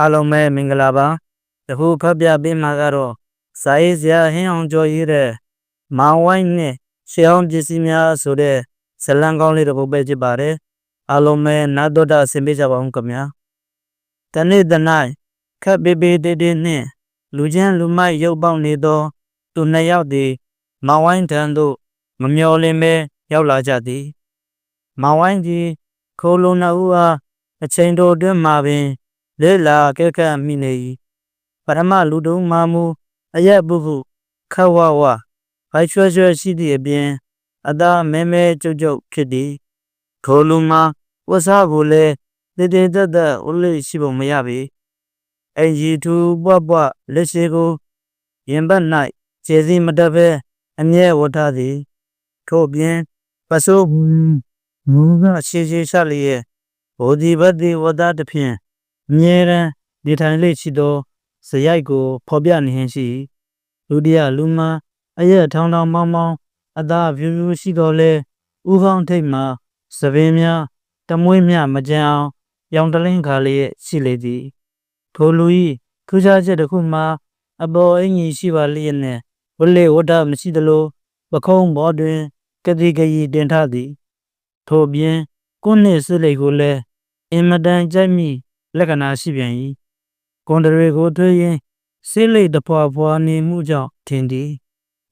အားလုံးပဲမင်္ဂလာပါတခုဖတ်ပြပေးမှာကတော့စာရေးဆရာဟင်းအောင်ကျော်ရေးတဲ့မောင်ဝိုင်းနဲ့ရှေးအောင်ပစ္စည်းများဆိုတဲ့ဇတ်လံကောင်းလေးတစ်ပုဒ်ပဲဖြစ်ပါတယ်အားလုံးပဲနာတော်တာဆင်ပေးကြပါဦးခင်ဗျာတနေ့တနိုင်ခက်ပေပေတေးတေးနှင့်လူချင်းလူမိုက်ရုပ်ပေါက်နေသောသူနှစ်ယောက်သည်မောင်ဝိုင်းထံသို့မမျော်လင့်ပဲရောက်လာကြသည်မောင်ဝိုင်းသည်ခိုးလုံနှစ်ဦးအားအချိန်တိုအတွင်းမှာပင် လေလာကဲကဲမိနေ၏ပရမလူတုံးမာမူအရက်ပုပုခဝဝဖိုက်ရွှဲရွှဲရှိသည့်အပြင်အသာမဲမဲကြုတ်ကြုတ်ဖြစ်သည်ခိုလူမှာဝတ်စားကိုလည်းတည်တည်တတ်တတ်ဦးလေးရှိပုံမရပေအင်ကြီးသူပွားပွားလက်ရှိကိုရင်ဘတ်၌ခြေစည်းမတက်ပဲအမြဲဝတ်ထားသည်ထို့ပြင်ပစိုးမူကရှိရှိရှလျက်ဘိုဒီဘတ်ဒီဝဒတဖြင့် အမြဲတမ်းနေထိုင်လေ့ရှိသောဇယိုက်ကိုဖော်ပြနေဟင်းရှိလူတရလူမအရက်ထောင်းထောင်းမောင်းမောင်းအသာဖြူဖြူရှိတော်လဲဥကောင်းထိတ်မှာသပင်များတမွေးများမကြံအောင်ရောင်တလင်းခါလေးရှိလေသည်ထိုလူဤထူးခြားချက်တစ်ခုမှာအပေါ်အင်ကြီးရှိပါလျက်နဲ့ဝလေဝဒမရှိသလိုပခုံးဘောတွင်ကတိကကြီးတင်ထသည် ထို့ပြင်ကိုနှစ်စလိတ်ကိုလည်းအင်မတန်ကြိုက်မိ လက္ခဏာရှိပြန်၏ကွန်ဒရီကိုထွေးရင်စိလိတ်တဖွာဖွာနေမှုကြောင့်ထင်သည်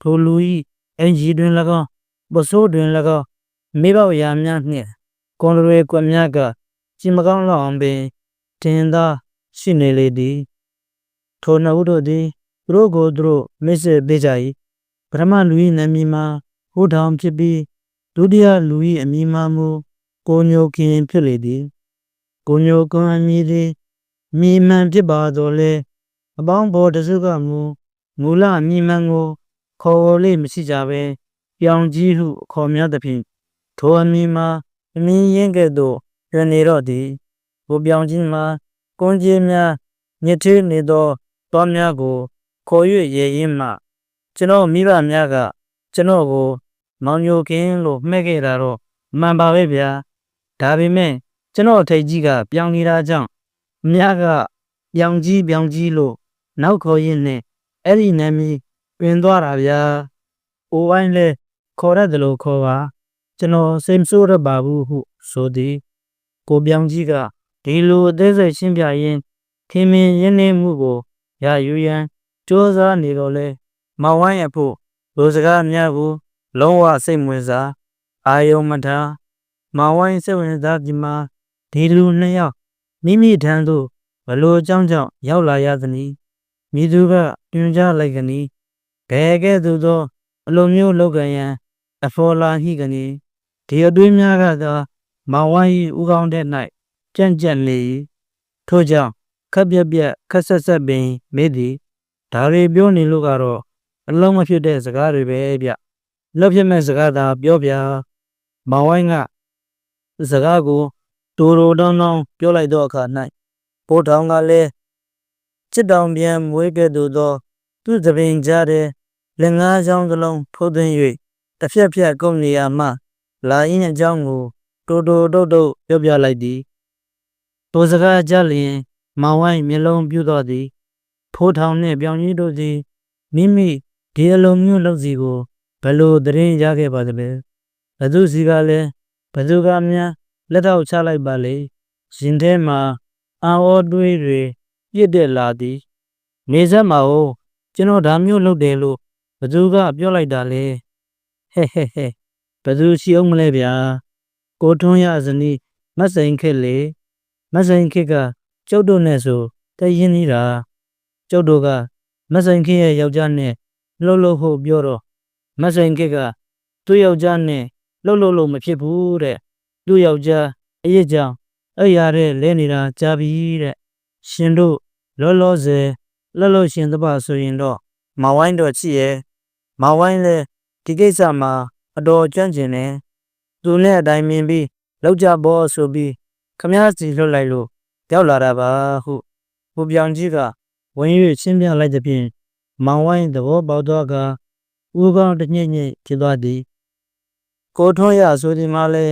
ထိုလူ၏အင်ဂျီတွင်၎င်းပစိုးတွင်၎င်းမိဘရာများနှင့်ကွန်ဒရီကွက်များကကြည်မကောင်းလောက်အောင်ပင်တင်သာရှိနေလေသည်ထိုနှစ်ဦးတို့သည်သူတို့ကိုသူတို့မစ်စစ်ပေးကြ၏ပထမလူ၏နာမည်မှာဟိုထောင်ဖြစ်ပြီးဒုတိယလူ၏အမည်မှာမူကိုညိုခင်ဖြစ်လေသည် ကိုညိုကွန်အမည်သည်မိမှန်ဖြစ်ပါတော့လေအပေါင်းဘောတစုကမူမူလအမည်မှန်ကို ခေါ်ဝေါ်လေးမရှိကြပဲပြောင်ကြီးဟုအခေါ်များသဖြင့်ထိုအမည်မှာအမည်ရင်းကဲ့သို့ရနေတော့သည်ဘိုပြောင်ကြီးမှာကွန်ကြီးများညစ်သေးနေသောတောများကို ခေါ်၍ရေရင်မှ ကျွန်တော်မိဘများက ကျွန်တော်ကို မောင်ညိုကင်းလို့မှဲ့ခဲ့တာတော့မှန်ပါပဲဗျာဒါပေမဲ့ ကျွန်တော်ထိတ်ကြီးကပြောင်းနေတာကြောင့်အများကပြောင်ကြီးပြောင်ကြီးလို့နောက်ခေါ်ရင်းနဲ့အဲ့ဒီနာမည်ပင်သွားတာဗျာ။အိုဝိုင်းလဲခေါ်ရတယ်လို့ခေါ်ပါကျွန်တော်စိတ်မဆိုးရပါဘူးဟုဆိုသည်ကိုပြောင်ကြီးကဒီလိုအသေးစိတ်ရှင်းပြရင်းခင်မင်ရင်းနှီးမှုကိုရယူရန်စ조사နေတော့လဲမောင်ဝိုင်းအဖို့လူစကားများကိုလုံးဝစိတ်ဝင်စားအာယုံမထားမောင်ဝိုင်းစိတ်ဝင်စားဒီမှာ ဒီလူနှစ်ယောက်မိမိထံသို့ဘလို့အကြောင်းကြောင့်ရောက်လာရသနည်းမိသူကတွင်ကြလိုက်ကနည်းဘယ်ကဲ့သို့သော အလိုမျိုးလောက်ကရန်အဖော်လာဟိကနည်းဒီအတွင်းများကသာမောင်ဝိုင်း၏ဥကောင်းတဲ့၌ကြံ့ကြံ့လေ၏ထို့ကြောင့်ခက်ပြက်ပြက်ခက်ဆက်ဆက်ပင်မေးသည်ဒါတွေပြောနေလို့ကတော့အလုံးမဖြစ်တဲ့စကားတွေပဲဗျလက်ဖြစ်မဲ့စကားသာပြောပြမောင်ဝိုင်းကစကားကို တူတူတောင်းတောင်းပြောလိုက်သောအခါ၌ပိုးထောင်ကလည်းစစ်တောင်ပြန်မွေးကဲ့သို့သောသူသပင်ကြားတဲ့လက်ငါးချောင်းစလုံးထိုးသွင်း၍တစ်ဖြက်ဖြက်ကုန်နေရမှလာရင်အကြောင်းကိုတူတူတုတ်တုတ်ပြောပြလိုက်သည်တိုစကားကြလျင်မောင်ဝိုင်းမျက်လုံးပြူတော့သည်ဖိုးထောင်နှင့်ပြောင်ကြီးတို့သည်မိမိဒီအလုံးမျိုးလောက်စီကိုဘလို့တရင်ရခဲ့ပါသလဲဘသူစီကလည်းဘသူကများ လက်ထောက်ချလိုက်ပါလေရင်ထဲမှာအာဝတွေးတွေပြည့်တဲ့လာသည်နေဆက်မှာ哦ကျွန်တော်ဒါမျိုးလုပ်တယ်လို့ဘသူကပြောလိုက်တာလဲဟဲ့ဟဲ့ဟဲ့ဘသူရှိအောင်မလဲဗျာကိုထွန်းရဇနီးမတ်စိန်ခက်လေမတ်စိန်ခက်ကကျုပ်တို့နဲ့ဆိုတရင်နေတာကျုပ်တို့ကမတ်စိန်ခက်ရဲ့ယောက်ျားနဲ့လှုပ်လှုပ်ဖို့ပြောတော့မတ်စိန်ခက်ကသူ့ယောက်ျားနဲ့လှုပ်လှုပ်လို့မဖြစ်ဘူးတဲ့ သူ့ယောက်ျားအရေးကြောင့်အဲ့ရတဲ့လဲနေတာကြာပြီတဲ့ရှင်တို့လောလောဆယ်လှလှရှင်သပါဆိုရင်တော့မဝိုင်းတော့ချစ်ရဲ့မဝိုင်းလဲဒီကိစ္စမှာအတော်ကြွန့်ကျင်တယ်သူနဲ့အတိုင်းမြင်ပြီးလောက်ကြဘောဆိုပြီးခမားစီလွတ်လိုက်လို့ရောက်လာတာပါဟုဘုပြောင်ကြီးကဝင်၍ရှင်းပြလိုက်တဲ့ဖြင့်မောင်ဝိုင်းသဘောပေါက်တော့ကဦးကောင်းတညစ်ညစ်ဖြစ်သွားသည်ကိုထွန်းရဆိုဒီမှာလဲ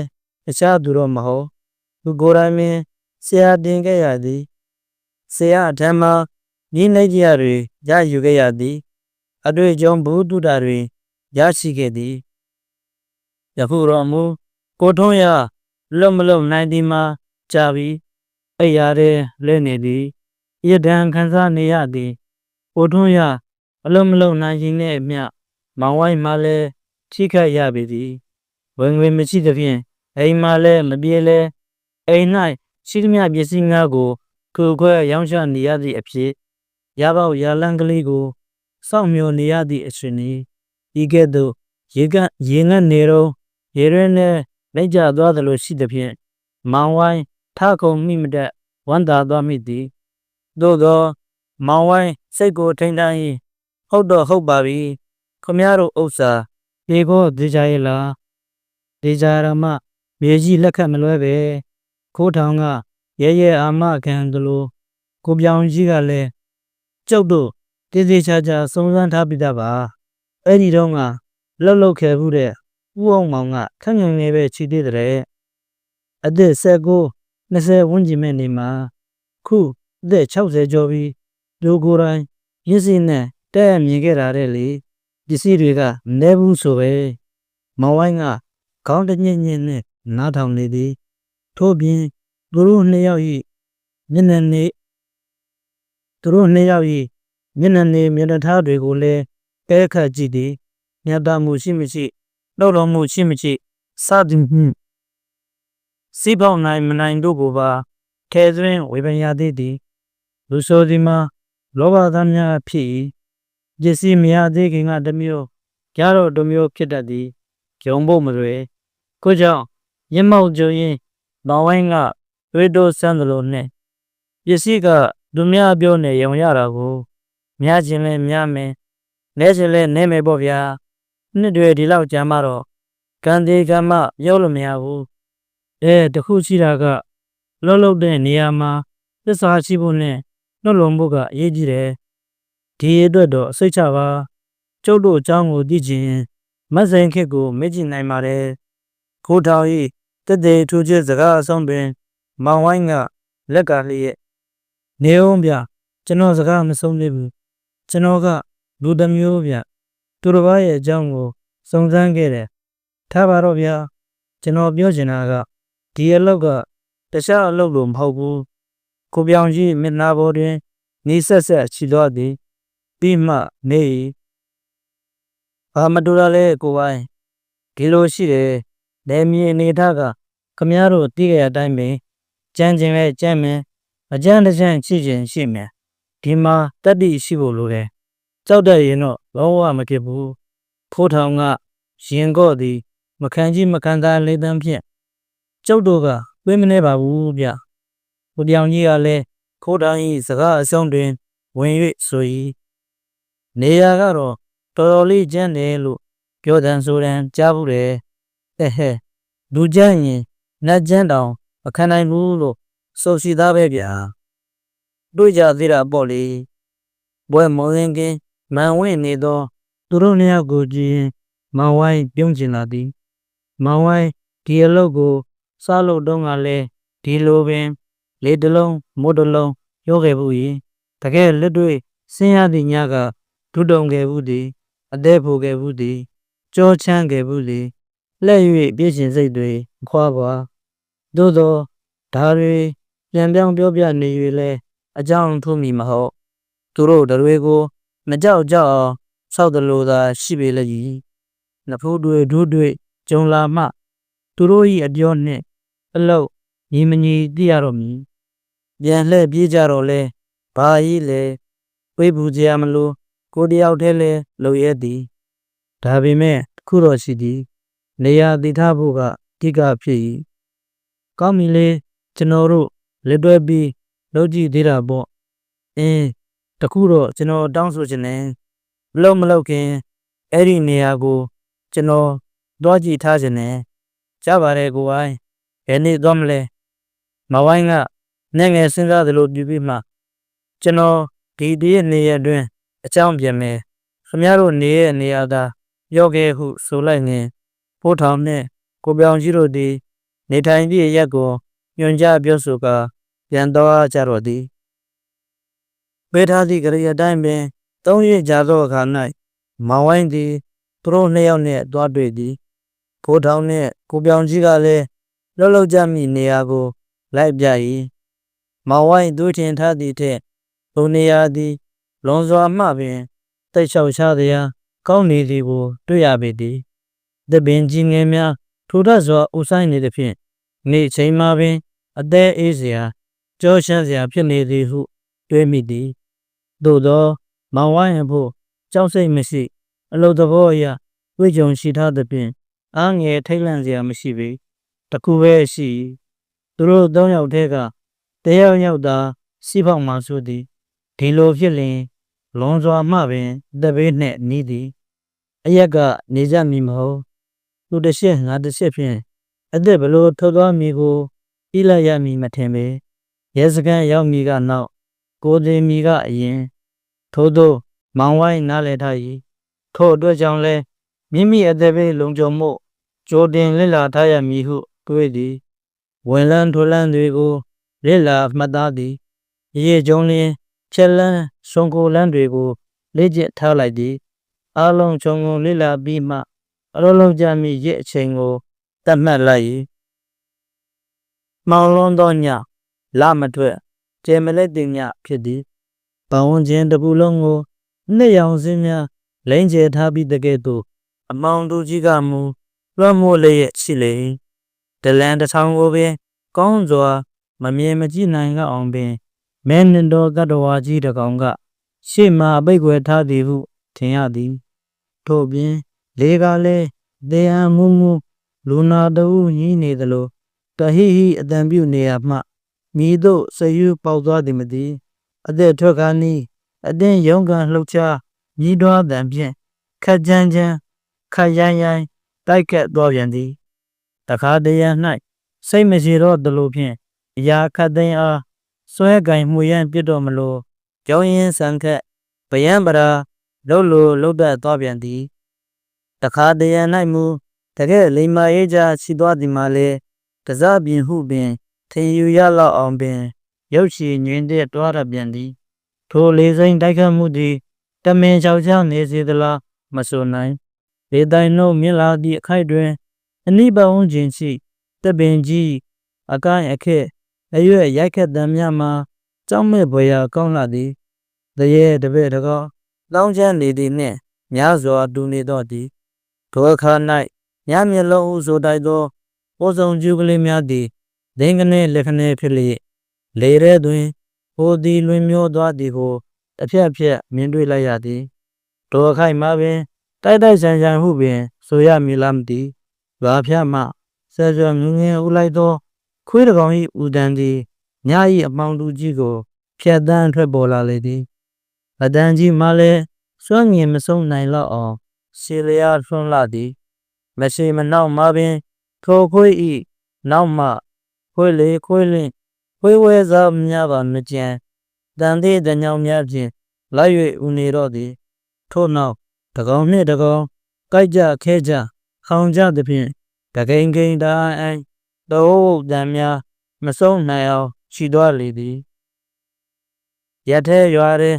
တခြားသူတော့မဟုတ်သူကိုယ်တိုင်ပင်ဆရာတင်ခဲ့ရသည်ဆရာအထမ်းမှဤနိုင်ကြတွေရယူခဲ့ရသည်အတွေ့အကြုံဘုဒ္ဓတာတွေရရှိခဲ့သည်ယခုတော့မူကိုထုံးရလွတ်မလွတ်နိုင်သည်မှာကြာပြီအိယာရဲလဲနေသည်ရဒံခံစားနေရသည်ကိုထုံးရအလုံးမလုံးနိုင်ခြင်းနဲ့အမျှမောင်ဝိုင်းမှလည်းထိခိုက်ရပေသည်ဝင်ဝင်မရှိသဖြင့် အိမ်မှလည်းမပြေလဲအိမ်၌ရှိသမျှပစ္စည်းများကိုခုခွဲရောင်းချနေရသည့်အဖြစ်ရပေါက်ရလန်းကလေးကိုစောင့်မျှော်နေရသည့်အရှင်ဤဤကဲ့သို့ရေကရေငတ်နေတော့ရေရင်းနဲ့လက်ကျသွားသလိုရှိသဖြင့်မောင်ဝိုင်းထခုံမိမတက်ဝမ်းသာသွားမိသည်သို့သောမောင်ဝိုင်းစိတ်ကိုထိန်တန်း၏ဟုတ်တော့ဟုတ်ပါပြီခမရတို့ဥစ္စာဒီကိုဒေကြရဲ့လားဒေကြရမ မြေကြီးလက်ခတ်မလွဲပဲခိုးထောင်ကရဲရဲအာမခံသလိုကိုပြောင်ကြီးကလည်းကျုပ်တို့တည်တည်ချာချာစုံစမ်းထားပြီးသားပါအဲ့ဒီတော့ကလှုပ်လှုပ်ခဲ့ဘူးတဲ့ဥအောင်မောင်ကခန့်ငယ်ငယ်ပဲချီသေးတဲ့အသက်19 20ဝန်းကျင်မဲ့နေမှာခုအသက်60ကျော်ပြီးလူကိုယ်တိုင်ရင်းစင်းနဲ့တဲ့မြင်ခဲ့တာတဲ့လေပစ္စည်းတွေကမနေဘူးဆိုပဲမောင်ဝိုင်းကခေါင်းတညစ်ညစ်နဲ့ နားထောင်နေသည်ထို့ပြင်သူတို့နှစ်ယောက်၏မျက်နှာနေသူတို့နှစ်ယောက်၏မျက်နှာနေမျက်နှာထားတွေကိုလည်းကဲခတ်ကြည့်သည်ညတာမှုရှိမရှိလှုပ်တော်မှုရှိမရှိစသည်ဖြင့်စီးပေါက်နိုင်မနိုင်တို့ကိုပါထဲသွင်းဝေဖန်ရသေးသည်လူဆိုဒီမှာလောဘသားများဖြစ်၏ပစ္စည်းမရသေးခင်ကတစ်မျိုးကြားတော့တစ်မျိုးဖြစ်တတ်သည်ဂျုံဖို့မလွယ်ကိုကြောင့် ရင်းမောက်ကြုံရင်မောင်ဝိုင်းကတွေးတိုးဆန်းသလိုနဲ့ပစ္စည်းကသူများပြောနေရုံရတာကိုများခြင်းလဲများမယ်နဲခြင်းလဲနဲမယ်ပေါ့ဗျာနှစ်တွေဒီလောက်ကြာမှတော့ကံသေးကံမပြောလို့မရဘူးအဲတခုရှိတာကလှုပ်လှုပ်တဲ့နေရာမှာသစ္စာရှိဖို့နဲ့နှုတ်လုံဖို့ကအရေးကြီးတယ်ဒီအတွက်တော့စိတ်ချပါကျုပ်တို့အကြောင်းကိုသိချင်မတ်စိန်ခစ်ကိုမေ့ကြည့်နိုင်ပါတယ် ခိုးထောင်ဤတက်တဲ့ထူးခြားစကားအဆုံးတွင်မောင်ဝိုင်းကလက်ကလျက်နေအောင်ဗျကျွန်တော်စကားမဆုံးသေးဘူးကျွန်တော်ကလူတစ်မျိုးဗျသူတစ်ပါးရဲ့အကြောင်းကိုစုံစမ်းခဲ့တယ်ထားပါတော့ဗျာကျွန်တော်ပြောချင်တာကဒီအလုပ်ကတခြားအလုပ်လိုမဟုတ်ဘူးကိုပြောင်ကြီးမျက်နှာပေါ်တွင်နေဆက်ဆက်ချီတော့သည်ပြီးမှနေဘာမတူတာလဲကိုပိုင်းဒီလိုရှိတယ် နေမြေအနေထားကခမည်းတော်တည်ကြတဲ့အတိုင်းပဲကြမ်းကျင်ပဲကြမ်းမယ်အကြမ်းတစ်ကြမ်းရှိခြင်းရှိမယ်ဒီမှာတတ္တိရှိဖို့လိုတယ်ကြောက်တတ်ရင်တော့လောကမဖြစ်ဘူးဖိုးထောင်ကရင်ကော့သည်မခံကြီးမခံသားလေးတန်းဖြင့်ကျုပ်တို့ကတွေးမနေပါဘူးဗျကိုပြောင်ကြီးကလည်းခိုးထောင်၏စကားအဆုံးတွင် ဝင်၍ဆို၏နေရာကတော့တော်တော်လေးကျန်းတယ်လို့ပြောတဲ့ဆိုတဲ့ကြားဘူးတယ် ဟဲ့ဟဲ့လူကျန်းရင်နတ်ကျန်းတောင်မခံနိုင်ဘူးလို့ဆိုစီသားပဲဗျာတွေ့ကြသေးတာပေါ့လေဘွဲမောင်းရင်ကင်းမန်ဝင့်နေသောသူတို့နှစ်ယောက်ကိုကြည့်ရင်မောင်ဝိုင်းပြုံးကျင်လာသည်မောင်ဝိုင်းဒီအလုပ်ကိုစားလို့တော့ကလည်းဒီလိုပင် လေတလုံးမိုးတလုံးရောခဲ့ဘူးရင်တကယ်လက်တွေ့ဆင်းရသည့်ညကဒုတုံခဲ့ဘူးသည်အသက်ဖို့ခဲ့ဘူးသည်ကြောချမ်းခဲ့ဘူးလေ လက်၍ပြည့်ရှင်စိတ်တွေခွာပါသို့သောဒါတွေပြန်ပြောင်းပြောပြနေ၍လဲအကြောင်းထုံးမိမဟုတ်သူတို့တွေကို မကြောက်ကြောက်အောင်ဆောက်တယ်လို့သာရှိပေလေကြီးနဖူးတွေဒုတွေကြုံလာမှ သူတို့၏အပြောနှင့်အလောက်ညီမညီသိရတော့မည်ပြန်လှည့်ပြေးကြတော့လဲဘာကြီးလဲဝိဘူးကြရမလို့ကိုတယောက်တည်းလဲလုံရဲသည်ဒါပေမဲ့ခုတော့ရှိသည် နေရာတည်ထားဖို့ကတိကဖြစ်၏ကောင်းပြီလေကျွန်တော်တို့လက်တွဲပြီးလုပ်ကြည့်သေးတာပေါ့အင်းတခုတော့ကျွန်တော်တောင်းဆိုချင်တယ်မလုပ်မလုပ်ခင်အဲ့ဒီနေရာကို ကျွန်တော်တွားကြည့်ထားချင်တယ်ကြားပါတယ်ကိုဝိုင်းဘယ်နေ့သွားမလဲမဝိုင်းကနဲ့ငယ်စဉ်းစားသလိုပြပြီးမှကျွန်တော်ဒီတည်းနေရအတွင်းအကြောင်းပြန်မယ်ခမရတို့နေရဲ့နေရာသာပြောခဲ့ဟုဆိုလိုက်ရင် ဖိုးထောင်နှင့်ကိုပြောင်ကြီးတို့သည် နေထိုင်သည့်ရက်ကိုညွန်ကြပြောဆိုကာပြန်တော်ကြတော့သည်ပေးထားသည့်ကြရအတိုင်းပင်သုံးရကြာသောအခါ၌မောင်ဝိုင်းသည်သူတို့နှစ်ယောက်နှင့်တွားတွေ့သည်ဖိုးထောင်နှင့်ကိုပြောင်ကြီးကလည်းလှုပ်လှုပ်ကြမိနေရာကိုလိုက်ပြ၏မောင်ဝိုင်းသူထင်ထားသည့်ထက်ဘုံနေရာသည်လွန်စွာမှပင်တိတ်လျှောက်ရှားသည်အားကောင်းနေသည်ကိုတွေ့ရပေသည် တပင်ကြီးငယ်များထိုထစွာအုပ်ဆိုင်နေသဖြင့်နေ့ချိန်မှာပင် အသေးအေးစရာကြောရှမ်းစရာဖြစ်နေသည်ဟုတွေးမိသည်သို့သောမောင်ဝိုင်းအဖို့ကြောက်စိတ်မရှိ အလုသဘောအရဝိကြုံရှိထားသဖြင့်အားငယ်ထိတ်လန့်စရာမရှိပေတခုပဲရှိ၏သူတို့သုံးယောက်တည်းကတယောက်ယောက်သာစီးပေါက်မှဆိုသည်ဒီလိုဖြစ်လျင်လွန်စွာမှပင်တပည့်နှင့်နီးသည်အရက်ကနေကြမည်မဟုတ် သူတစ်ရှက်ငါတစ်ရှက်ဖြင့်အသက်ဘလို့ထုတ်သွားမည်ကိုဤလိုက်ရမည်မထင်ပေရဲစခန်းရောက်မည်ကနောက်ကိုယ်တင်မည်ကအရင်ထို့သောမောင်ဝိုင်းနားလည်ထား၏ထို့အတွက်ကြောင့်လဲမိမိအသက်ပဲလုံခြုံမှုကြိုတင်လစ်လာထားရမည်ဟုတွေးသည်ဝင်လန်းထိုလန်းတွေကိုလစ်လာမှတ်သားသည်ရေကြုံလျင်ချက်လန်းဆုံးကိုလန်းတွေကိုလေ့ကျင့်ထားလိုက်သည်အလုံးခြုံငုံလစ်လာပြီးမှ အလုံးလုံးကြမိရဲ့အချိန်ကိုတတ်မှတ်လိုက်၏မောင်လွန်သောညလမထွက်ကျဲမလက်တင်ညဖြစ်သည်ပဝန်းကျင်တစ်ခုလုံးကိုနှစ်ရောင်စင်းများလိမ့်ကျဲထားပြီးတကဲ့သို့အမောင်သူကြီးကမူလွှမ်းမိုးလျက်ရှိလေဒလန်တစ်ထောင်ကိုပင်ကောင်းစွာမမြင်မကြည့်နိုင်လောက်အောင်ပင်မဲနှင်တော်ကတ္တဝါကြီးတစ်ကောင်ကရှေ့မှအပိတ်ွယ်ထားသည်ဟုထင်ရသည်ထို့ပြင် လေကလည်းတေဟံမူမူလူနာတူညင်းနေသလိုတဟိဟိအတံပြုနေရမှမိတို့ဆယူပေါက်သွားသည်မသည်အသက်ထွက်ခါနီးအတင်းရုံးကန်လှုပ်ရှားမြည်တွားတံဖြင့်ခက်ကြမ်းကြမ်းခက်ရိုင်းရိုင်းတိုက်ကက်သွားပြန်သည်တခါတရံ၌စိတ်မရှိတော့သလိုဖြင့်အရာခတ်သိမ်းအားစွဲကင်မှုရန်ပြစ်တော်မလို့ကြောင်းရင်ဆန်ခက်ဗယံပရာလှုပ်လို့လှုပ်တတ်သွားပြန်သည် တခါတရံ၌မူတကယ်လိမ္မာရေးကြရှိသွားသည်မှာလေကစားပြင်ဟုပင်ထင်ယူရလောက်အောင်ပင်ရုပ်ရှိညင်တဲ့တွားရပြန်သည် ထိုလေစိမ်းတိုက်ခတ်မှုသည်တမင်ချောက်ချောင်းနေစေသလားမဆိုနိုင်ဒေတိုင်နှုတ်မြင်လာသည့်အခိုက်တွင် အနိပဝန်းကျင်ရှိတပင်ကြီးအကိုင်းအခက်အရွက်ရိုက်ခတ်တံများမှာကြောက်မဲ့ဘွယ်ရာကောင်းလာသည်တရေတပည့်တကောလောင်းချမ်းနေသည်နှင့်များစွာတူနေတော့သည် ထိုအခါ၌ညမျက်လုံးဦးဆိုတိုက်သောပေါ်ဆောင်ကျူးကလေးများသည်ဒင်းကနေလက်ခနေဖြစ်လျက်လေရဲတွင်ဟိုသည်လွင်မျောသွားသည်ကိုအဖြတ်ဖြတ်မြင်တွေ့လိုက်ရသည်ထိုအခိုက်မှာပင်တိုက်တိုက်ဆန်ဆန်ဟုပင် ဆိုရမည်လားမသိဘာဖြတ်မှဆဲဆွငငယ်ဦးလိုက်သော ခွေးတကောင်၏ဦးတန်းသည်ည၏အမောင်သူကြီးကိုဖြတ်တန်းထွက်ပေါ်လာလေသည်အတန်းကြီးမှလည်းစွန့်ငင်မဆုံးနိုင်တော့အောင် ဆီလျာထွန်းလာသည်မရှိမနောက်မှပင်ထိုခွေး၏နောက်မှခွေးလေခွေးလင့်ခွေးဝဲစားများပါမကြံတန်သေးတညောင်များဖြင့်လိုက်၍ဦးနေတော့သည်ထို့နောက်တကောင်နှင့်တကောင်ကြိုက်ကြခဲကြခေါင်ကြသဖြင့်တကိန်ကိန်တာအိုင်တောတန်များမဆုံးနိုင်အောင်ရှိသွားလေသည်ရထဲရွာရဲ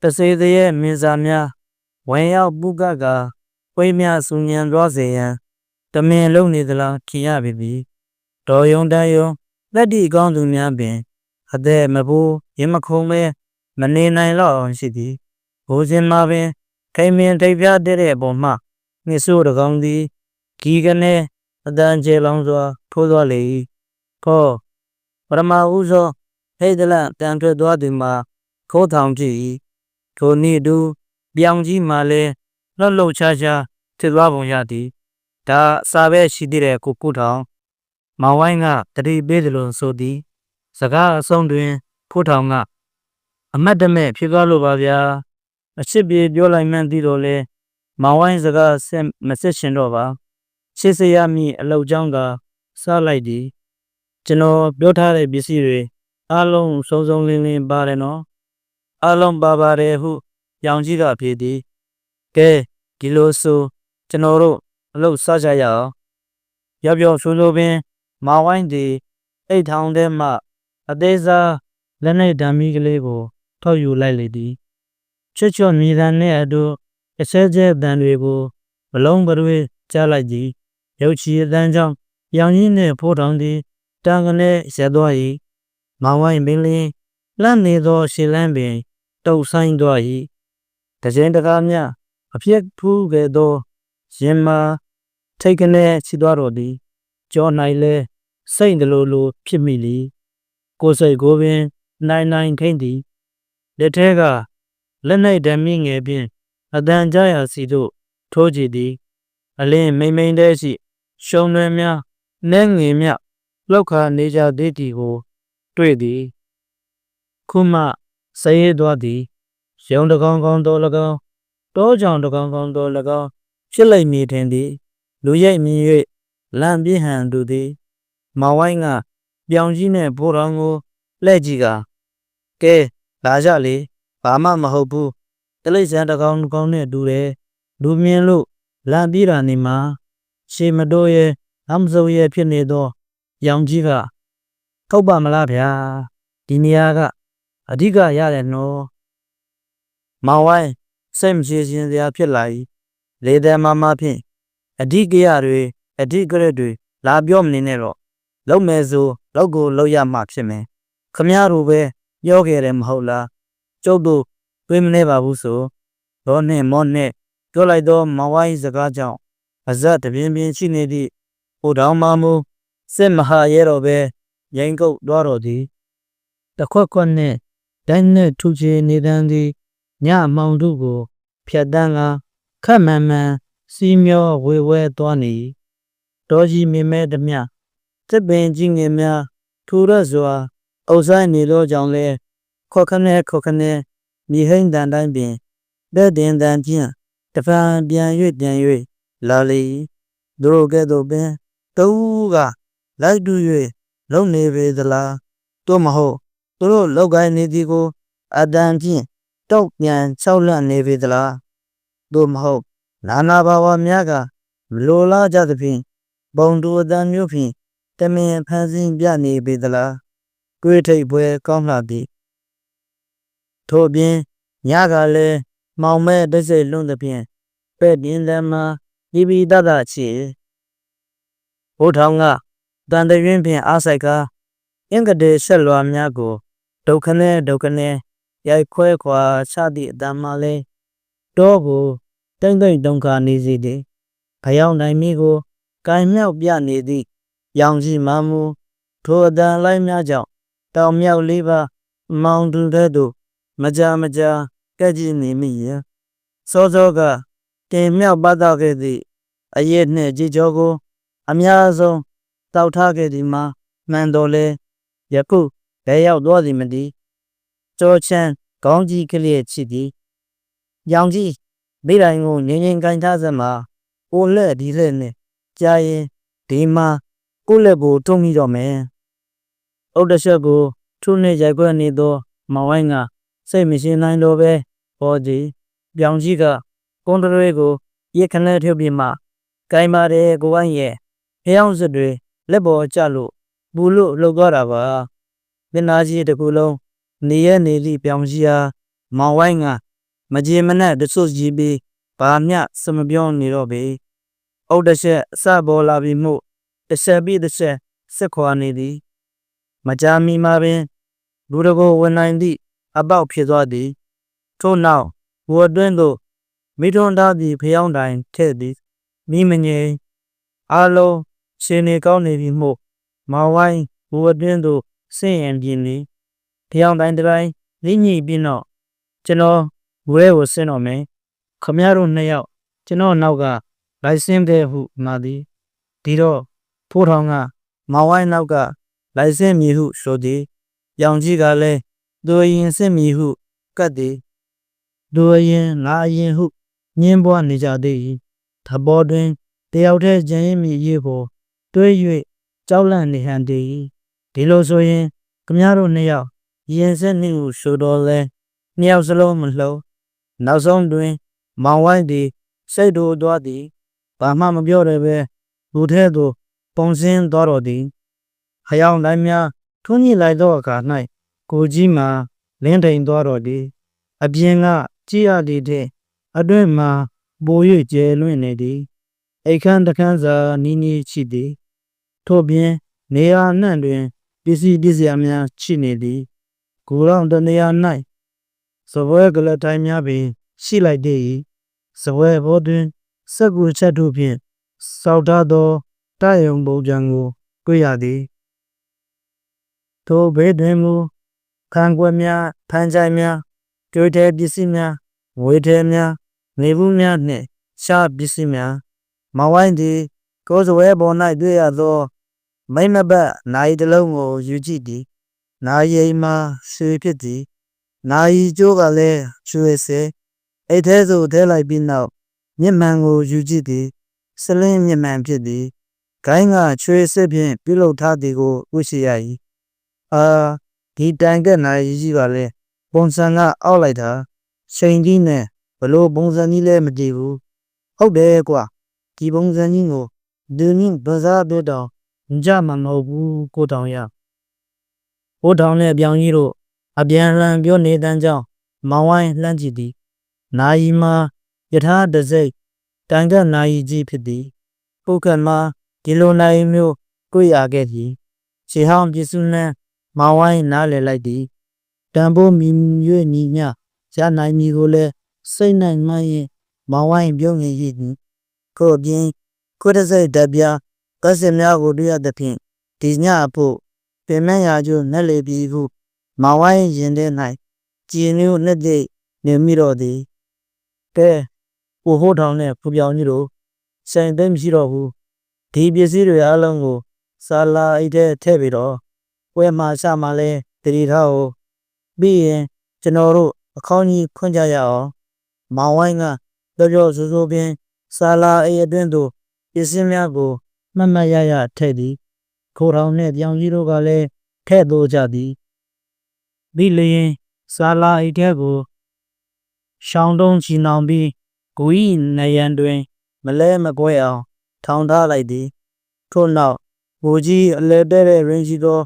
တစေတရဲ့မင်းစားများ ဝင်ရောက်ပုကကပွေးများစုညံသွားစေရန်တမင်လုံနေသလားခင်ရပြီပြီတော်ယုံတန်ယုံလက်တီကောင်းသူများပင် အသက်မဘူးရင်မခုံမဲမနေနိုင်တော့အောင်ရှိသည်ဘိုးစင်မှာပင်ခိမင်ထိပ်ပြတဲ့အပေါ်မှငှစ်ဆိုးတကောင်သည်ဂီကနေအတန်ကျေလောင်စွာထိုးသွားလေ၏ခေါ်ပရမဥသောဟိဒလတန်ထွက်သွားသည်မှာခိုးထောင်ကြည့်၏ထိုနည်းတူ ပြောင်ကြီးမှလည်းလှုပ်လှုပ်ရှားရှားဖြစ်သွားပုံရသည်ဒါအစာပဲရှိသေးတယ်ကိုကုထောင်မောင်ဝိုင်းကတတိပေးတယ်လို့ဆိုသည် စကားအဆုံးတွင်ဖိုးထောင်ကအမတ်တမဲ့ဖြစ်သွားလို့ပါဗျာအချစ်ပြေပြောလိုက်မှန်းသိတော့လေမောင်ဝိုင်းစကားဆက်မဆက်ရှင်တော့ပါချစ်စရာမိအလောက်ကြောင်းကစားလိုက်သည်ကျွန်တော်ပြောထားတဲ့ပစ္စည်းတွေအားလုံးစုံစုံလင်းလင်းပါတယ်နော်အားလုံးပါပါတယ်ဟု ရောင်ကြီးကဖြေသည်ကဲဒီလိုဆိုကျွန်တော်တို့အလုပ်စကြရအောင်ပြောပြောဆိုလိုပင်မောင်ဝိုင်းသည်အိတ်ထောင်ထဲမှအသေးစားလက်နဲ့ဓာမီကလေးကိုထောက်ယူလိုက်လေသည်ချွတ်ချွတ်မြည်သံနှင့်အတူအစဲကျဲတန်တွေကိုဘလုံးပရွေးကြားလိုက်သည်ရုတ်ချီအတန်းကြောင့်ရောင်ကြီးနှင့်ဖိုးထောင်သည်တန်ကနေရက်သွား၏မောင်ဝိုင်းပင်လင်းလန့်နေသောရှေလန်းပင်တုတ်ဆိုင်သွား၏ တကြင်တကားများအဖြစ်ဖူးခဲ့သောရင်မာထိတ်ကနေချီသွားတော်သည်ကြော၌လဲစိတ်တလိုလိုဖြစ်မိလေကိုယ်စိတ်ကိုပင်နိုင်နိုင်ခိမ့်သည်လက်ထဲကလက်၌ဓာမိငယ်ဖြင့်အတန်ကြရစီတို့ထိုးကြည့်သည် အလင်းမိမ့်မိန်တဲ့ရှိရှုံလွယ်များနဲငင်မြလောက်ခါနေကြသေးသည်ကို တွေ့သည် ခုမှစရဲသွားသည် ရုံတကောင်ကောင်တော်၎င်းတောကြောင်တကောင်ကောင်တော်၎င်းဖြစ်လိုက်မည်ထင်သည် လူရိပ်မြင်၍လမ်းပြဟန်သူသည်မောင်ဝိုင်းကပြောင်ကြီးနှင့်ဘိုးတော်ကိုလှဲ့ကြည့်ကကဲလာကြလေဘာမှမဟုတ်ဘူးတလိษံတကောင်တကောင်နဲ့တူတယ်လူမြင်လို့လမ်းပြေးတာနေမှာရှေမတိုးရဲ့အမစုံရဲ့ဖြစ်နေသောရောင်ကြီးကထုတ်ပါမလားဗျာဒီနေရာကအဓိကရတယ်နော် မောင်ဝိုင်းစိတ်မရှိခြင်းစရာဖြစ်လာ၏လေသည်မမဖြင့်အဓိကရတွေအဓိကရတွေလာပြောမနေနဲ့တော့လုံမယ်ဆိုလောက်ကိုလောက်ရမှဖြစ်မယ်ခမရတို့ပဲပြောခဲ့တယ်မဟုတ်လားကျုပ်တို့တွေးမနေပါဘူးဆိုတော့နဲ့မောနဲ့ပြောလိုက်တော့မဝိုင်းစကားကြောင့်အဇတ်တပြင်းပြင်းရှိနေသည့်ဟိုတောင်မှမူစစ်မဟာရဲတော်ပဲရင်ကုတ်သွားတော်သည်တခွက်ခွက်နဲ့ဒိုင်းနဲ့ထူချေနေတန်းသည် ညအမောင်တို့ကို ဖြတ်တန်းကခက်မှန်မှန်စီးမျောဝေဝဲသွားနေတော်ကြီးမင်းမဲတမျှစစ်ပင်ကြီးငယ်များထူရစွာအုပ်ဆိုင်နေသောကြောင့်လဲခေါခနဲ့ခေါခနဲ့မြေဟိန်တန်တိုင်းပင်တဲ့တင်တန်ချင်းတဖန်ပြန်၍ပြန်၍လာလေသူတို့ကဲ့သို့ပင်တူကလိုက်တူ၍လုံနေပေသလားတို့မဟုတ်သူတို့လောက်ကိုင်းနေသည်ကို အတန်ဖြင့် တောက်ပြန်ချောက်လန့်နေပေသလားတို့မဟုတ်နာနာဘာဝများကမလိုလားကြသဖြင့်ဘုံတူအတန်မျိုးဖြင့်တမင်ဖန်ဆင်းပြနေပေသလားတွေးထိပ်ပွဲကောင်းလှသည်ထို့ပြင်ညကလည်းမောင်မဲတစိတ်လွန်းသဖြင့်ပဲ့ပြင်းလည်းမှာဒီပီတတချေဘိုးထောင်ကတန်တရွင်းဖြင့်အားဆိုင်ကအင်္ဂတေဆက်လွာများကိုဒုက္ခနဲ့ဒုက္ခနဲ့ ရိုက်ခွဲခွာချသည့်အတန်မှလဲတောကိုတိမ့်တိမ့်တုံခါနေစေသည်ခရောက်နိုင်မိကိုကင်မြောက်ပြနေသည့်ရောင်ကြီးမမူထိုအတန်လိုက်များကြောင့်တောင်မြောက်လေးပါမောင်တူတဲ့သို့မကြာမကြာကဲ့ကြည့်နေမိရဲ့စောစောကတင်မြောက်ပတ်တော့ခဲ့သည့်အရက်နှင့်ကြည်ကြောကို အများဆုံးတောက်ထားခဲ့သည်မှာမှန်တော်လဲယခုဘယ်ရောက်သွားသည်မသိ ကြောချမ်းကောင်းကြီးကလေးချစ်သည်ရောင်ကြီးမိတိုင်းကိုငင်းငင်းကန်ထားစမှာကိုလက်ဒီလက်နဲ့ကြာရင်ဒီမှာကိုလက်ကိုထုံးမိတော့မယ်အုတ်တရှက်ကိုထုနဲ့ရိုက်ခွက်နေသောမောင်ဝိုင်းကစိတ်မရှင်းနိုင်တော့ပဲဟောဒီပြောင်ကြီးကကွန်တရွေးကိုရခနဲ့ထုတ်ပြီးမှကိုင်းပါတယ်ကိုဝိုင်းရဲ့ဖျောင်းစစ်တွေလက်ပေါ်ကျလို့ပူလို့လှုပ်သွားတာပါပင်နာကြီးတစ်ခုလုံး နေရနေသည့်ပြောင်ကြီးဟာမောင်ဝိုင်းကမကြေမနက်တဆုကြီးပြီးဘာမျှစမပြောနေတော့ပေအုတ်တချက်အစပေါ်လာပြီးမှုတစ်ဆက်ပြီးတစ်ဆက်ဆက်ခွာနေသည် မကြာမီမှာပင်လူတကိုဝင်နိုင်သည့်အပေါက်ဖြစ်သွားသည်ထို့နောက်ဝအတွင်းသို့မိထွန်းသားသည်ဖျောင်းတိုင်ထည့်သည်မိမငြိမ်အလုံးရှင်နေကောင်းနေပြီမို့မောင်ဝိုင်းဝအတွင်းသို့ဆင့်ရင်ပြင်းသည် ဖျောင်းတိုင်တိုင်းလိညိပြီးတော့ကျွန်တော်ဝဲကိုဆင်းတော့မယ်ခမရတို့နှစ်ယောက်ကျွန်တော်နောက်ကလိုင်စင်တဲ့ဟုမှာသည်ဒီတော့ဖိုးထောင်ကမောင်ဝိုင်းနောက်ကလိုင်စင်မည်ဟုဆိုသည်ရောင်ကြီးကလည်းသူအရင်စစ်မည်ဟုကတ်သည်သူအရင်ငါအရင်ဟုညင်းပွားနေကြသေး၏သဘောတွင်တယောက်တည်းကျင်းမိရေးပေါ်တွေး၍ကြောက်လန့်နေဟန်တည်ဒီလိုဆိုရင်ခမရတို့နှစ်ယောက် ရင်ဆက်နေဟုဆိုတော့လဲနှစ်ယောက်စလုံးမလှုံနောက်ဆုံးတွင် မောင်ဝိုင်းသည်စိတ်တို့သွားသည်ဘာမှမပြောရပဲလူထဲသို့ပုံစင်းသွားတော်သည်ခယောင်တိုင်းများထွန်းညှိလိုက်သောအခါ၌ကိုကြီးမှာလင်းထိန်သွားတော့သည်အပြင်ကကြည်ရသည်တဲ့အတွင်းမှာပို၍ကျယ်လွင့်နေသည်အိတ်ခမ်းတခန်းစာနီးနီးရှိသည်ထို့ပြင်နေရာနှံ့တွင်ပစ္စည်းပစ္စည်းများရှိနေသည် ကိုယ်တော်တနေရာ၌စပွဲကလတိုင်းများပင်ရှိလိုက်သည်စပွဲဘောတွင်စက်ကူချက်တို့ဖြင့်စောက်ထားသောတယုံပုံကြံကိုတွေ့ရသည်ထိုဘေးတွင်မူခံကွက်များဖန်ကြိုင်များတွေ့တဲ့ပစ္စည်းများဝေထဲများနေဘူးများနှင့်ရှားပစ္စည်းများမဝိုင်းသည်ကိုယ်စပွဲပေါ်၌တွေ့ရသောမိမ့်မပတ်နိုင်တစ်လုံးကိုယူကြည့်သည် နာရီမှာဆွေဖြစ်သည်နာရီကျိုးကလည်းချွေစေအိတ်သေးဆိုထဲလိုက်ပြီးနောက်မျက်မှန်ကိုယူကြည့်သည်စလင်းမျက်မှန်ဖြစ်သည်ဂိုင်းကချွေစစ်ဖြင့်ပြုလုပ်ထားသည်ကိုတွေ့ရှိရ၏အာဒီတန်ကက်နာရီကြီးကလည်းပုံစံကအောက်လိုက်တာချိန်ကြီးနဲ့ဘလို့ပုံစံကြီးလဲမကြည့်ဘူးဟုတ်တယ်ကွာဒီပုံစံကြီးကိုဒူနင်းဘာသာပြတော့ကြမှာမဟုတ်ဘူးကိုတောင်ရ ကိုတောင်နဲ့ပြောင်ကြီးတို့အပြန်လှန်ပြောနေတန်းကြောင်းမောင်ဝိုင်းလှမ်းကြည့်သည်နာယီမှာယထာတစိတ်တန်ကက်နာယီကြီးဖြစ်သည်ပုတ်ကမှာဒီလိုနာယီမျိုးတွေ့ရခဲ့သည်ရှေဟောင်းပြစုလန်းမောင်ဝိုင်းနားလည်လိုက်သည်တန်ဖိုးမြည်၍ညီညရနိုင်မည်ကိုလည်းစိတ်နိုင်မှရင်မောင်ဝိုင်းပြုံးရည်ရည်သည်ကိုအပြင်ကိုတစိတ်တပြားကစင်များကိုတွေ့ရသဖြင့်ဒီညအဖို့ ပင်မရာကျိုးနဲ့လေပြီးဟုမောင်ဝိုင်းရင်ထဲ၌ကြည်နူးနှစ်သိမ့်နေမိတော့သည်ကဲကိုဟိုးထောင်နဲ့ဖူပြောင်ကြီးတို့ဆိုင်သိမ့်မရှိတော့ဘူးဒီပစ္စည်းတွေအလုံးကိုစာလာအိတ်ထဲထည့်ပြီးတော့ပွဲမှာစမှာလဲတတိထားကိုပြီးရင်ကျွန်တော်တို့အကောင်းကြီးခွင့်ကြရအောင်မောင်ဝိုင်းကပြောပြောဆိုဆိုပင်စာလာအိတ်အတွင်းသို့ပစ္စည်းများကိုမှတ်မှတ်ရရထည့်သည် ခိုးထောင်နှင့်ပြောင်ကြီးတို့ကလည်းထည့်သို့ကြသည်ပြီးလျင်စာလာအိတ်ထဲကိုရှောင်းတုံးချီနှောင်ပြီးကိုဤနယံတွင် မလဲမကွဲအောင် ထောင်ထားလိုက်သည်ထို့နောက်ဘိုးကြီးအလဲတဲ့တဲ့ရင်းရှိသော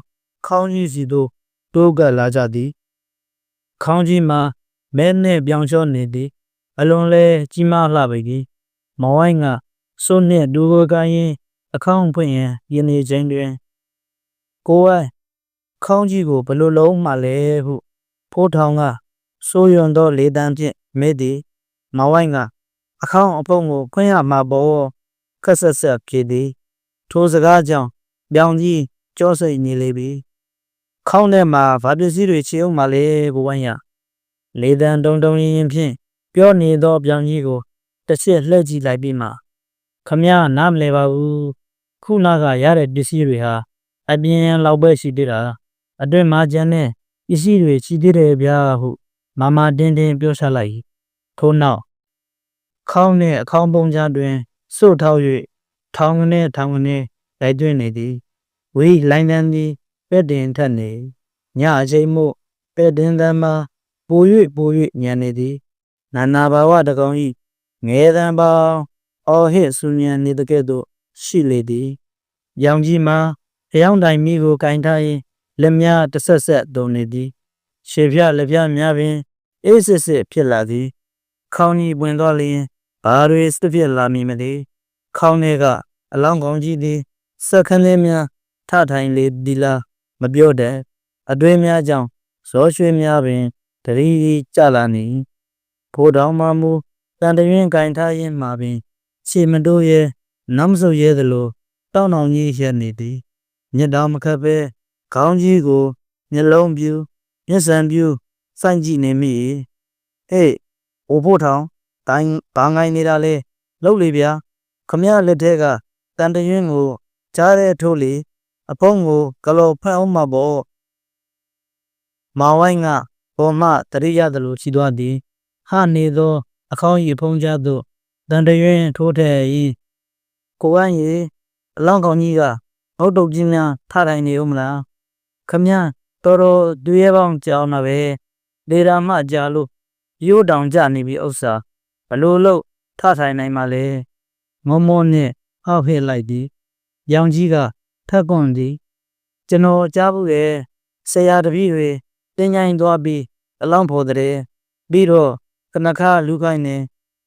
ခေါင်းကြီးစီသို့တိုးကပ်လာကြသည် ခေါင်းကြီးမှာမဲနဲ့ပြောင်လျှော့နေသည် အလွန်လဲကြီးမားလှပေသည်မောင်ဝိုင်းကစွနှင့်ဒူကိုကိုင်းရင် အခေါင်းဖွင့်ရန်ရင်းနေခြင်းတွင် ကိုဝိုင်းခေါင်းကြီးကိုဘလို့လုံးမှလဲဟုဖိုးထောင်ကစိုးရွံသောလေတံဖြင့်မေးသည်မောင်ဝိုင်းကအခေါင်းအဖုံကိုခွင့်ရမှာပေါ့ခက်ဆက်ဆက်ဖြစ်သည်ထိုစကားကြောင့်ပြောင်ကြီးကြောစိတ်နေလေပြီခေါင်းထဲမှာဗာပစ္စည်းတွေချေအောင်မလဲဘဝိုင်းရလေတံတုံတုံရင်ရင်ဖြင့်ပြောနေသောပြောင်ကြီးကိုတစ်ချက်လှည့်ကြည့်လိုက်ပြီးမှခမရနားမလဲပါဘူးခုနကရတဲ့ပစ္စည်းတွေဟာ အပြင်းလောက်ပဲရှိသေးတာအတွင်မှာကျန်တဲ့ပစ္စည်းတွေရှိသေးတယ်ဗျာဟုမမတင်းတင်းပြောချလိုက်ထို့နောက်ခေါင်းနှင့်အခေါင်းပုံကြားတွင်စို့ထောက်၍ထောင်ကနေထောင်ကနေလိုက်တွင်နေသည်ဝေးလိုင်းတန်းသည်ပဲ့တင်ထက်နေညအချိန်မို့ပဲ့တင်သမ်းမှာပို၍ပို၍ညံနေသည်နာနာဘာဝတကောင်ဤငဲတံပေါင်းအော်ဟစ်ဆူညံနေတဲ့ကဲ့သို့ရှိလေသည်ရောင်ကြီးမှာ အယောင်တိုင်မိကိုကင်ထားရင်လက်များတဆက်ဆက်တုံနေသည်ရှေပြလက်ပြများပင်အေးစစ်စစ်ဖြစ်လာသည် ခေါင်းကြီးပွင့်သွားလျင်ဘာတွေစဖြစ်လာမည်မသိခေါင်းထဲကအလောင်းကောင်းကြီးသည်စက်ခန်းလေးများထထိုင်လေဒီလာမပြောတဲ့အတွင်းများကြောင့်ဇောရွှေများပင်တရီကြလာနေဖိုးတော်မှမူတန်တရင်ကင်ထားရင်းမှာပင် ခြေမတိုးရဲနမ်းစုပ်ရဲသလိုတောင်းတောင်ကြီးရက်နေသည် မြစ်တော်မခတ်ပဲခေါင်းကြီးကိုမျက်လုံးပြူမျက်စံပြူစိုက်ကြည့်နေမိဟေးအိုဖို့ထောင်တိုင်းဘာငိုင်းနေတာလဲလှုပ်လေဗျာခမရလက်ထက်ကတန်တရင်ကိုကြားတဲ့ထိုးလေအဖုံးကိုကလောဖက်အောင်မှာပေါ့မောင်ဝိုင်းကပေါ်မှတရိရတယ်လို့ရှိသွားသည်ဟနေသော အခေါင်းရီဖုံးကြသို့တန်တရင်ထိုးထဲ၏ကိုဝိုင်းရီအလောင်းကောင်ကြီးက ငုတ်တုတ်ကြီးများထထိုင်နေဦးမလားခမရတော်တော်တွေ့ရပေါင်းကြောင်းတာပဲလေတာမှကြာလို့ရိုးတောင်ကြနေပြီဥစ္စာဘလို့လို့ထထိုင်နိုင်မှလဲငုံမောနဲ့ဟောက်ဖဲ့လိုက်သည်ရောင်ကြီးကထက်ကွန်သည်ကျွန်တော်ကြားဘူးရဲ့ဆရာတပည့်တွေတင်းញိုင်းသွားပြီးအလောင်းဖော်တဲ့ပြီးတော့ကနခါလူခိုင်းနေ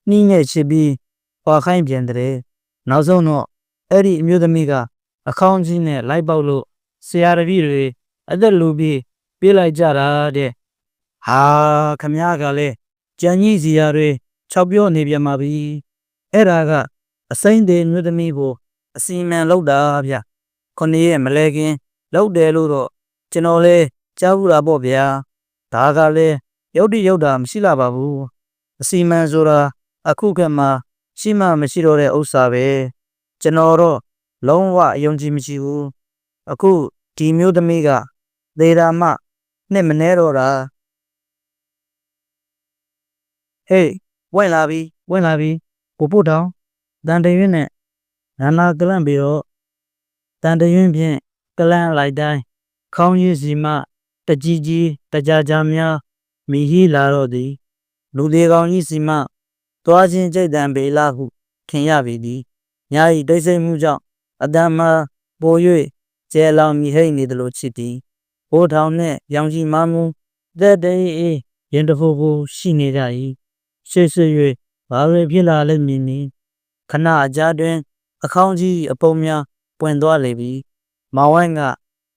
နှီးနဲ့ချစ်ပြီးပွာခိုင်းပြန်တဲ့နောက်ဆုံးတော့အဲ့ဒီအမျိုးသမီးက အခေါင်းကြီးနဲ့လိုက်ပေါက်လို့ဆရာတပည့်တွေအသက်လူပြီးပြေးလိုက်ကြတာတဲ့ဟာခမည်းကလည်းကြံကြီးစီရတွေ၆ပြောနေပြန်ပါပြီအဲ့ဒါကအစိမ့်တဲ့အမျိုးသမီးကိုအစီမံလောက်တာဗျခொနည်းရဲ့မလဲခင် လောက်တယ်လို့တော့ကျွန်တော်လဲကြားဘူးတာပေါ့ဗျာဒါကလည်းရုပ်တိရုပ်တာမရှိလာပါဘူးအစီမံဆိုတာအခုကမှရှိမှမရှိတော့တဲ့ဥစ္စာပဲကျွန်တော်တော့ လုံးဝအယုံကြည်မရှိဘူးအခုဒီမျိုးသမီးကသေတာမှနှစ်မနေတော့တာဟေးဝင်လာပြီဝင်လာပြီကိုပို့တောင်းတန်တရွင်းနဲ့နာနာကလန့်ပြီးတော့တန်တရွင်းဖြင့်ကလန့်လိုက်တိုင်းခေါင်းရည်စီမှတကြီးကြီးတကြကြများမိဟီလာတော့သည်လူသေးကောင်ကြီးစီမှသွားခြင်းကြိတ်တံပေလာဟုထင်ရပေသည်ညာဤတိတ်ဆိတ်မှုကြောင့် အတ္တမပို၍ကျဲလောင်မိဟိတ်နေသလိုချစ်သည်ဘိုးထောင်နှင့်ရောင်ကြီးမမှုတဲ့တည်းအေးရင်တဖို့ကိုရှိနေကြ၏ရှေ့ဆွေ၍ဘာတွေဖြစ်လာလဲမြင်နေခဏအကြာတွင် အခေါင်းကြီးအပုံများပွင့်သွားလေပြီမောင်ဝိုင်းက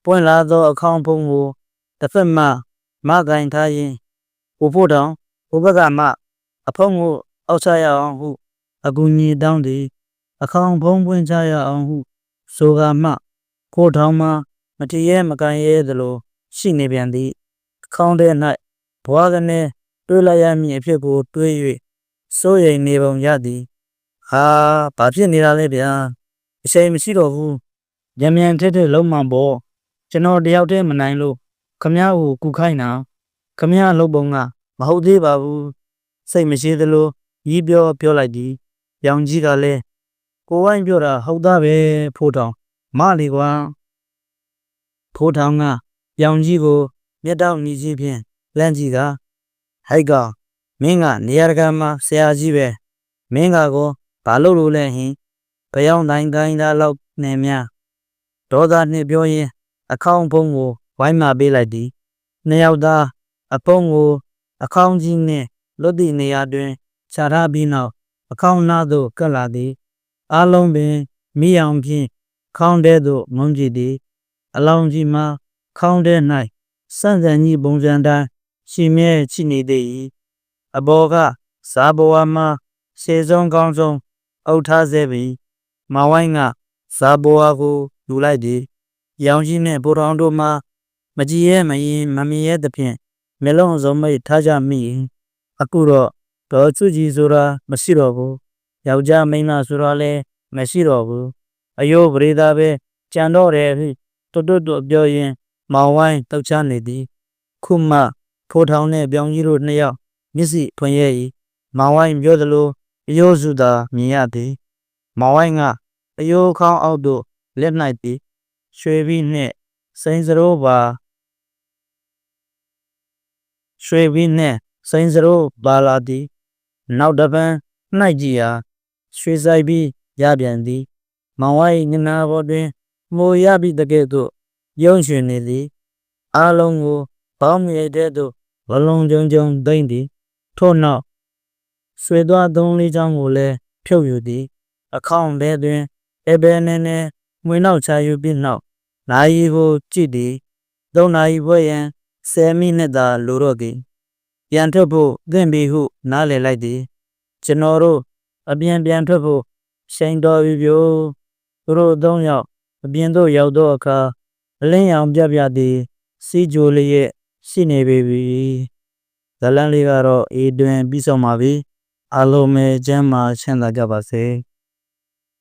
ပွင့်လာသောအခေါင်းပုံကိုတစ်ဖက်မှမကင်ထားရင်ဟိုဖို့တောင်ဟိုဘက်ကမှအဖုံးကိုအောက်ချရအောင်ဟု အကူညီတောင်းသည် အခေါင်ဖုံးပွင့်ချရအောင်ဟု ဆိုကမှ ကိုထောင်မှမတရေမကန်ရဲသလို ရှိနေပြန်သည်အခေါင်ထဲ၌ဘွားကနေတွေးလိုက်ရမည်အဖြစ်ကိုတွေး၍စိုးရိမ်နေပုံရသည်ဟာဘာဖြစ်နေတာလဲဗျာအချိန်မရှိတော့ဘူးညံမြန်ထက်ထက်လုံးမှန်ပေါ့ကျွန်တော်တယောက်တည်းမနိုင်လို့ခမ ्या ကိုကူခိုင်းတာခမ ्या လှုပ်ပုံကမဟုတ်သေးပါဘူးစိတ်မရှိသလိုရီးပြောပြောလိုက်သည်ရောင်ကြီးကလည်း ကိုဝိုင်းပြောတာဟုတ်သားပဲဖိုးထောင်မလီကွာဖိုးထောင်ကရောင်ကြီးကိုမျက်တောက်ညီကြီးဖြင့်လန့်ကြည့်ကဟိုက်ကောင်မင်းကနေရာတကာမှာဆရာကြီးပဲမင်းကကောဘာလို့လို့လဲဟင်ဘယောင်းတိုင်းတိုင်းသားလောက်နေများဒေါသနဲ့ပြောရင်အခေါင်းဖုံးကိုဝိုင်းမာပေးလိုက်သည်နှစ်ယောက်သားအပုံးကိုအခေါင်းကြီးနှင့်လွတ်သည့်နေရာတွင်ခြာထားပြီးနောက်အခေါင်းနာသို့ကပ်လာသည် အားလုံးပင်မိအောင်ဖြင့်ခေါင်းထဲသို့ငုံကြည့်သည်အလောင်းကြီးမှာခေါင်းထဲ၌စန့်စံကြီးပုံစံတိုင်းရှိမြဲရှိနေသေး၏အဘော်ကစားဘဝမှာရှေဆုံးကောင်းဆုံးအုပ်ထားစေပြီမဝိုင်းကစားဘဝကိုယူလိုက်သည်ရောင်ကြီးနှင့်ပိုထောင်တို့မှာမကြည်ရဲမရင်မမြင်ရဲသဖြင့်မျက်လုံးစုံမိတ်ထားကြမိ၏အခုတော့ဒေါ်စုကြီးဆိုတာမရှိတော့ဘူး ယောက်ျားမိန်းမဆိုတာလည်းမရှိတော့ဘူးအယိုးပရိသပဲကြံတော့တယ်ဟုတွတ်တွတ်တွတ်ပြောရင်းမောင်ဝိုင်းတောက်ချနေသည်ခုမှဖိုးထောင်နဲ့ပြောင်ကြီးတို့နှစ်ယောက်မျက်စိဖွင့်ရဲ့၏မောင်ဝိုင်းပြောသလိုအယိုးစုသာမြင်ရသည်မောင်ဝိုင်းကအယိုးခေါင်းအောက်သို့လက်၌သည်ရွှေပြီးနှင့်စိန်စရိုးပါရွှေပြီးနှင့်စိန်စရိုးပါလာသည်နောက်တစ်ပန်းနှိုက်ကြည့်ရာ ရွှေဆိုင်ပြီးရပြန်သည်မောင်ဝိုင်းညနာပေါ်တွင်မိုးရပြီးတကဲ့သို့ရုံရွှင်နေသည်အားလုံးကိုပေါင်းမြေတဲ့သို့ဘလုံးကြုံကြုံသိမ့်သည်ထို့နောက်ဆွေသွားသုံးလေးချောင်းကိုလည်းဖြုတ်ယူသည်အခေါင်ထဲတွင်အဘဲနဲ့နဲ့မွေနောက်ချယူပြီးနောက်နိုင်ကိုကြည့်သည်သုံးနိုင်ဘွဲ့ရန်10မိနစ်သာလိုတော့သည်ပြန်ထွက်ဖို့သင့်ပြီဟုနားလည်လိုက်သည်ကျွန်တော်တို့ အပြန်ပြန်ထွက်ဖို့ရှိန်တော်ပြီပြို့သူတို့သုံးယောက်အပြင်သို့ရောက်သောအခါအလင်းရောင်ပြပြသည်စီဂျိုလေးရဲ့ရှိနေပေပြီဇလန်လေးကတော့အေးတွင်ပြီးဆုံးပါပြီအားလုံးပဲကျမ်းမာချမ်းသာကြပါစေ